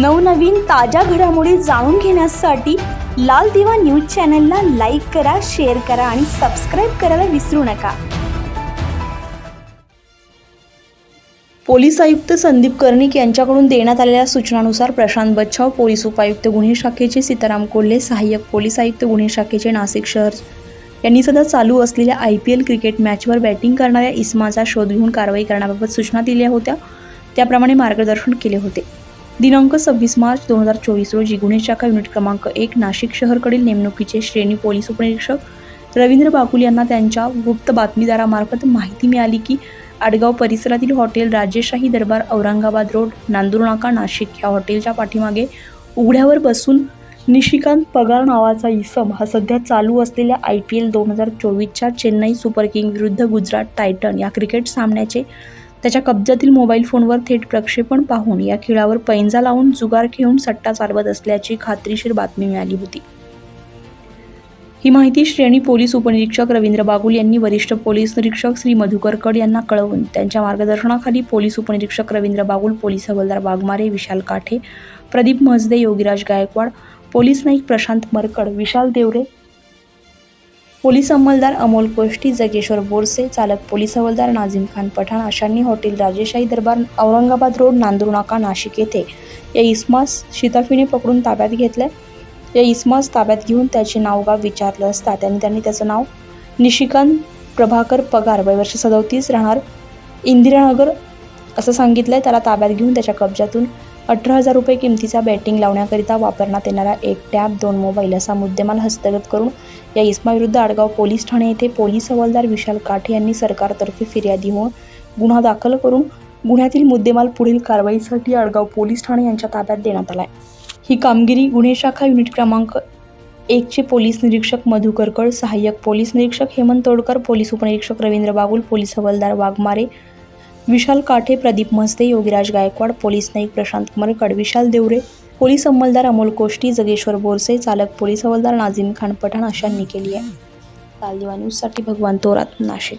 नवनवीन ताज्या घडामोडी जाणून घेण्यासाठी लाल दिवा न्यूज चॅनलला लाईक करा शेअर करा आणि सबस्क्राईब करायला विसरू नका. पोलीस आयुक्त संदीप कर्णिक यांच्याकडून देण्यात आलेल्या सूचनानुसार प्रशांत बच्छाव पोलीस उपायुक्त गुन्हे शाखेचे सीताराम कोल्हे सहाय्यक पोलीस आयुक्त गुन्हे शाखेचे नाशिक शहर यांनी सध्या चालू असलेल्या आय पी एल क्रिकेट मॅचवर बॅटिंग करणाऱ्या इस्माचा शोध घेऊन कारवाई करण्याबाबत सूचना दिल्या होत्या. त्याप्रमाणे मार्गदर्शन केले होते. दिनांक सव्वीस मार्च दोन हजार चोवीस रोजी गुन्हे शाखा युनिट क्रमांक एक नाशिक शहरकडील नेमणुकीचे श्रेणी पोलीस उपनिरीक्षक रवींद्र बाकुल यांना त्यांच्या गुप्त बातमीदारामार्फत माहिती मिळाली की आडगाव परिसरातील हॉटेल राजेशाही दरबार औरंगाबाद रोड नांदूरनाका नाशिक या हॉटेलच्या पाठीमागे उघड्यावर बसून निशिकांत पगार नावाचा इसम हा सध्या चालू असलेल्या आय पी एल दोन हजार चोवीसच्या चेन्नई सुपर किंग विरुद्ध गुजरात टायटन या क्रिकेट सामन्याचे त्याच्या कब्जातील मोबाईल फोनवर थेट प्रक्षेपण पाहून या खेळावर पैंजा लावून जुगार खेळून सट्टा चालवत असल्याची खात्रीशीर बातमी मिळाली होती. ही माहिती श्रेणी पोलीस उपनिरीक्षक रवींद्र बागुल यांनी वरिष्ठ पोलीस निरीक्षक श्री मधुकर कड यांना कळवून त्यांच्या मार्गदर्शनाखाली पोलीस उपनिरीक्षक रवींद्र बागुल पोलीस हवालदार वाघमारे विशाल काठे प्रदीप म्हसदे योगीराज गायकवाड पोलीस नाईक प्रशांत मरकड विशाल देवरे पोलीस अंमलदार अमोल कोष्टी जगेश्वर बोरसे चालक पोलीस हवालदार नाझीम खान पठाण अशांनी हॉटेल राजेशाही दरबार औरंगाबाद रोड नांदुरनाका नाशिक येथे या इस्मास शिताफीने पकडून ताब्यात घेतले या इस्मास ताब्यात घेऊन त्याचे नावगाव विचारलं असता त्यांनी त्यांनी त्याचं नाव निशिकांत प्रभाकर पगार वयवर्ष सदोतीस राहणार इंदिरानगर असं सांगितलंय. त्याला ताब्यात घेऊन त्याच्या कब्जातून अठरा हजार रुपये किमतीचा बॅटिंग लावण्याकरिता वापरण्यात येणारा एक टॅब दोन मोबाईल असा मुद्देमाल हस्तगत करून या इस्माविरुद्ध आडगाव पोलीस ठाणे येथे पोलीस हवालदार विशाल काठे यांनी सरकारतर्फे फिर्यादी होऊन गुन्हा दाखल करून गुन्ह्यातील मुद्देमाल पुढील कारवाईसाठी आडगाव पोलीस ठाणे यांच्या ताब्यात देण्यात आला आहे ही कामगिरी गुन्हे शाखा युनिट क्रमांक एकचे पोलीस निरीक्षक मधुकरकड सहाय्यक पोलीस निरीक्षक हेमंत तोडकर पोलीस उपनिरीक्षक रवींद्र बागुल पोलीस हवालदार वाघमारे विशाल काठे प्रदीप मस्ते योगीराज गायकवाड पोलीस नाईक प्रशांत मरकड विशाल देवरे पोलीस अंमलदार अमोल कोष्टी जगेश्वर बोरसे चालक पोलीस हवालदार नाझीम खान पठाण अशांनी केली आहे. तालदिवा न्यूजसाठी भगवान तोरात नाशिक.